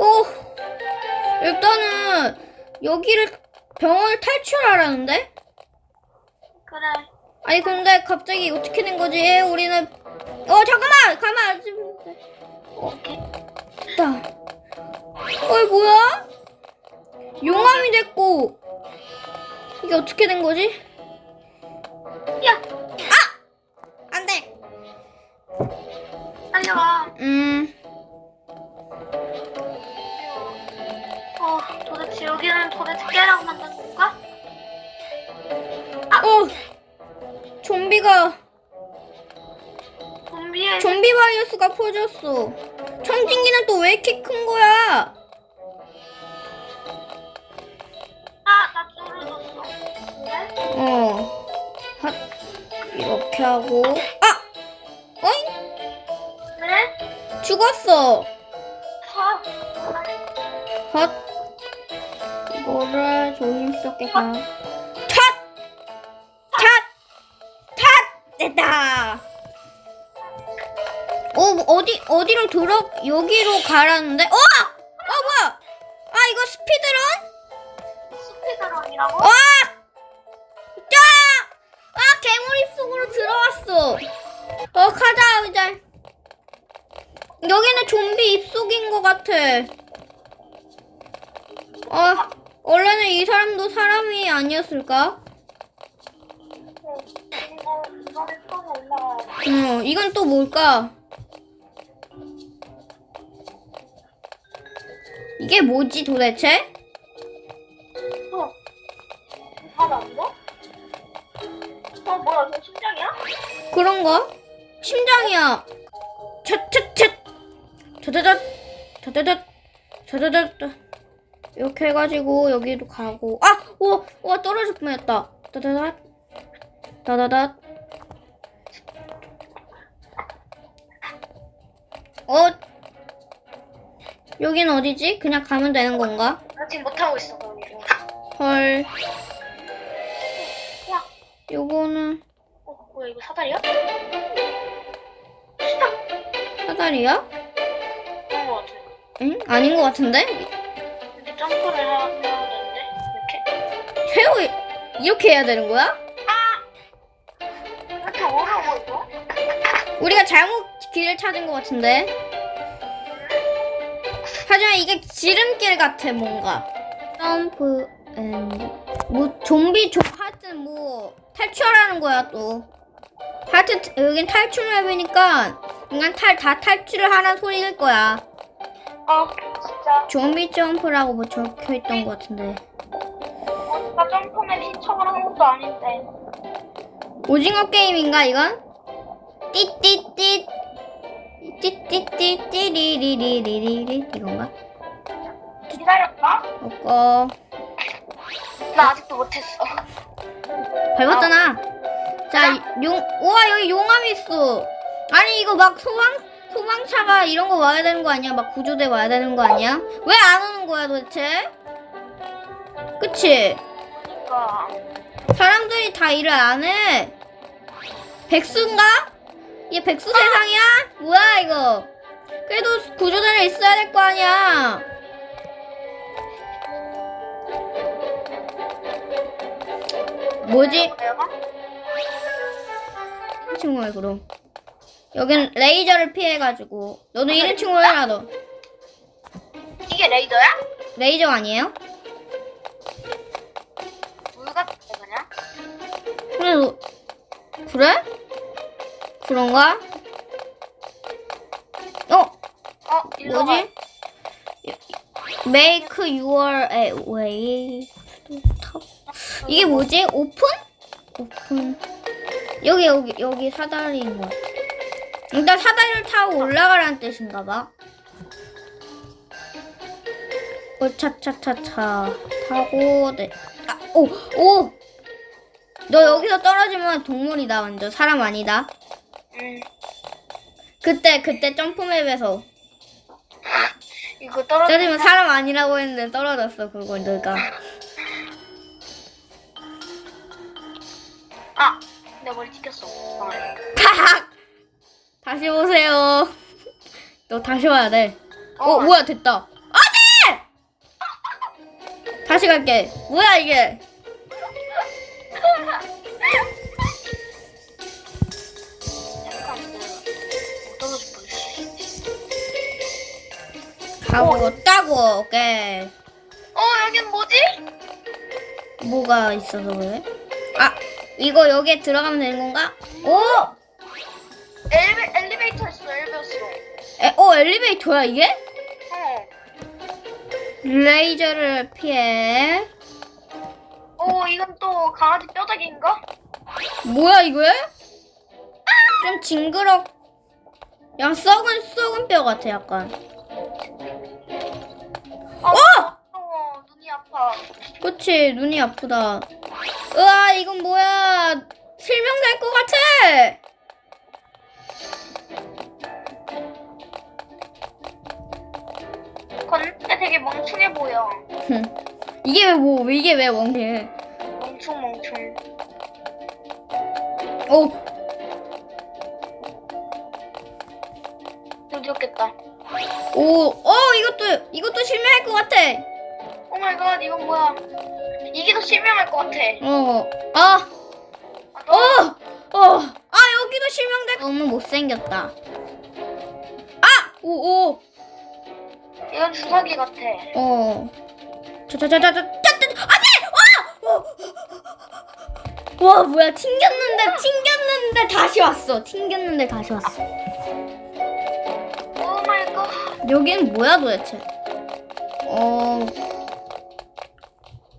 오, 일단은 여기를 병원을 탈출하라는데? 그래. 아니 근데 갑자기 어떻게 된 거지? 우리는 어 잠깐만 가만 오케이. 있다. 어이 뭐야? 용암이 됐고 이게 어떻게 된 거지? 야, 안돼. 달려와. 음 도대체 여기는 도대체 깨라고 만든 건가? 어. 좀비가 좀비의 좀비 바이러스가 퍼졌어. 청진기는 또 왜 이렇게 큰 거야? 아, 나 떨어졌어. 네? 어. 핫. 이렇게 하고 아! 어잉? 네? 죽었어. 아, 헛. 이거를 조심스럽게 가. 탓! 탓! 탓! 됐다. 어, 뭐 어디, 어디로 들어, 여기로 가라는데? 어! 어, 뭐야! 아, 이거 스피드런? 스피드런이라고? 와! 짜! 아, 개구리 속으로 들어왔어. 어, 가자, 이제. 여기는 좀비 입속인 것 같아. 어, 원래는 이 사람도 사람이 아니었을까? 이거, 이거를 타고 올라가야 돼. 어, 이건 또 뭘까? 이게 뭐지 도대체? 어. 돼? 어, 뭐야, 저 심장이야? 그런가? 심장이야. 찻찻찻. 자자자. 자자자. 자자자. 이렇게 해가지고 여기도 가고. 아! 오! 와 떨어질 뻔했다. 따다다. 따다다. 어? 여긴 어디지? 그냥 가면 되는 건가? 나 지금 못하고 있어, 거기서. 헐. 와, 요거는 어, 뭐야, 이거 사다리야? 사다리야? 그런 거 같아. 응? 아닌 것 같은데? 점프를 해야, 되는데? 이렇게? 새우 이렇게 해야 되는 거야? 왜 이렇게 어려워, 이거? 우리가 잘못 길을 찾은 것 같은데. 하지만 이게 지름길 같아 뭔가. 점프 앤. 뭐 좀비 조 하여튼 뭐 탈출하는 거야 또. 하여튼 여긴 탈출 맵이니까 인간 탈 다 탈출을 하는 소리일 거야. 어. 좀비 점프라고 뭐 적혀 있던 것 같은데. 어디가 점프맨 신청을 한 것도 아닌데. 오징어 게임인가 이건? 띠띠띠 띠띠띠 띠리리리리리리 이건가? 기다렸다? 없고 나 아직도 못했어. 밟았잖아. 자, 용, 우와, 여기 용암이 있어. 아니, 이거 막 소방, 소방차가 이런 거 와야 되는 거 아니야? 막 구조대 와야 되는 거 아니야? 왜 안 오는 거야, 도대체? 그치? 그니까. 사람들이 다 일을 안 해. 백수인가? 얘 백수 세상이야? 뭐야, 이거? 그래도 구조대는 있어야 될 거 아니야? 뭐지? 친구야 그럼 여긴 레이저를 피해가지고 너도 1인칭으로 해라 너 이게 레이더야? 레이저 아니에요? 물 같은 거냐? 그래 너 그래? 그런가? 어 어, 일로. 뭐지? Make your way 이게 뭐지? 오픈? 오픈 여기 여기 여기 사다리인 거 일단 사다리를 타고 올라가라는 뜻인가 봐 오차차차차 타고 네. 아, 오! 오! 너 여기서 떨어지면 동물이다 완전 사람 아니다 응. 그때 그때 점프맵에서 이거 떨어져. 떨어지면 사람 아니라고 했는데 떨어졌어 그거 너가 아, 내 머리 찍혔어. 아, 탁! 다시 오세요. 너 다시 와야 돼. 어, 어. 뭐야, 됐다. 안 돼! 다시 갈게. 뭐야, 이게. 가보겠다고, 오케이. 어 여긴 뭐지? 뭐가 있어서 그래? 아, 이거 여기에 들어가면 되는 건가? 오! 엘리베, 에, 어, 엘리베이터야, 이게? 어. 레이저를 피해. 어 이건 또 강아지 뼈다귀인가? 뭐야, 이거야? 좀 징그럽. 야, 썩은, 썩은 뼈 같아, 약간. 아, 어! 어 눈이 아파. 그치, 눈이 아프다. 으아, 이건 뭐야. 이게 왜 뭐, 이게 왜 멍해. 멍충 멍충. 오, 힘들겠다. 오, 어, 이것도, 이것도 실명할 것 같아. 오 마이 갓 이건 뭐야? 이게 더 실명할 것 같아. 어, 아, 아, 어, 너 어, 아, 여기도 실명될 너무 못생겼다. 아! 오, 오, 이건 주사기 같아. 어. 저, 와, 뭐야, 튕겼는데, 튕겼는데 다시 왔어. 튕겼는데 다시 왔어. 오 마이 갓. 여기는 뭐야, 도대체? 어,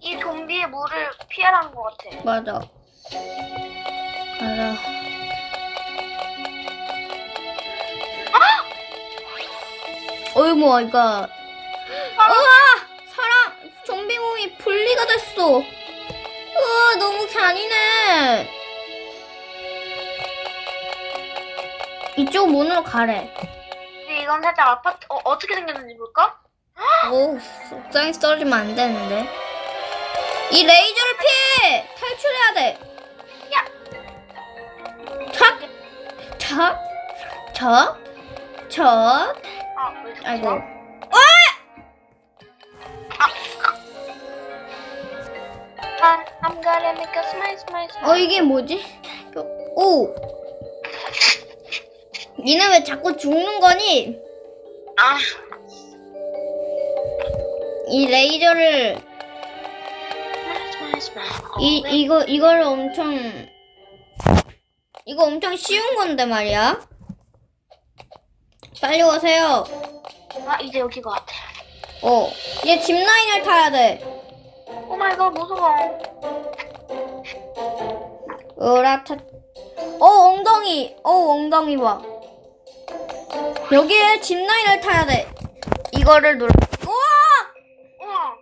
이 좀비의 물을 피하라는 것 같아. 맞아. 가자. 어이구, 이거. 우와! 사람, 좀비 몸이 분리가 됐어. 우와, 너무 잔인해. 이쪽 문으로 가래. 근데 이건 살짝 아파트 어, 어떻게 생겼는지 볼까? 오, 속상히 떨어지면 안 되는데. 이 레이저를 피해! 탈출해야 돼. 야. 착! 착! 착! 착! 아, 왜 아이고. 와? 아, I'm gonna make a smile, smile, smile. 어, 이게 뭐지? 오! 니는 왜 자꾸 죽는 거니? 아, 이 레이저를, smile, smile, smile. 이, 이거, 이거를 엄청, 이거 엄청 쉬운 건데 말이야. 빨리 오세요. 아, 이제 여기 것 같아. 어. 얘 짚라인을 타야 돼. 오 마이 갓, 무서워. 으라차. 어, 엉덩이. 어, 엉덩이 봐. 여기에 짚라인을 타야 돼. 이거를 눌러. 우와! 우와.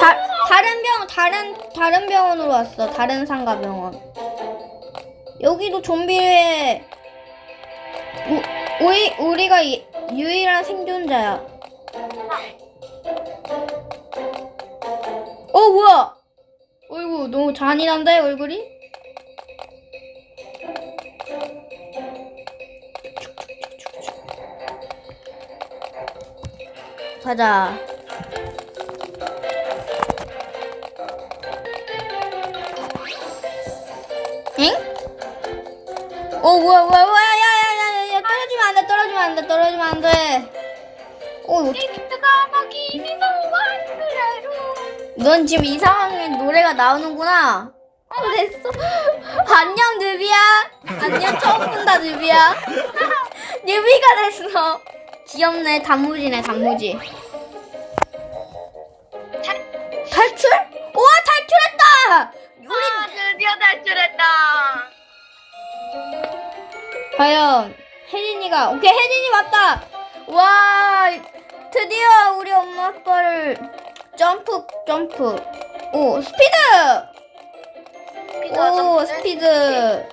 다, 다른 병, 다른, 다른 병원으로 왔어. 다른 상가 병원. 여기도 좀비에, 우, 우리, 우리가 이- 유일한 생존자야. 어, 뭐야? 어이구, 너무 잔인한데, 얼굴이? 가자. 엥? 어 뭐야 뭐야 뭐야 야야야야 떨어지면 안돼 떨어지면 안돼 떨어지면 안돼 어 완그래로 넌 지금 이상하게 노래가 나오는구나. 어 됐어. 안녕 누비야. 안녕 처음 본다 누비야. 누비가 됐어. 귀엽네 단무지네 단무지. 탈출? 우와 탈출했다! 우리 아, 드디어 탈출했다. 과연 혜진이가 오케이 혜진이 왔다. 와 드디어 우리 엄마 아빠를 점프 점프 오 스피드 스피드와 오 점프. 스피드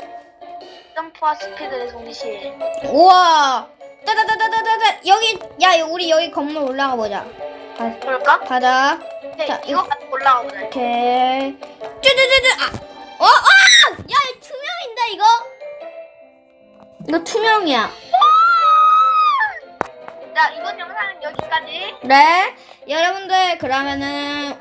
점프와 스피드의 동시에. 우와 따다다다다다다 여기 야 우리 여기 건물 올라가 보자 가, 볼까? 가자 네, 자, 이거까지 올라가 보자. 오케이 쭈쭈쭈쭈 아 어? 아! 야 이거 투명인데 이거 이거 투명이야. 자, 이번 영상은 여기까지. 네, 여러분들 그러면은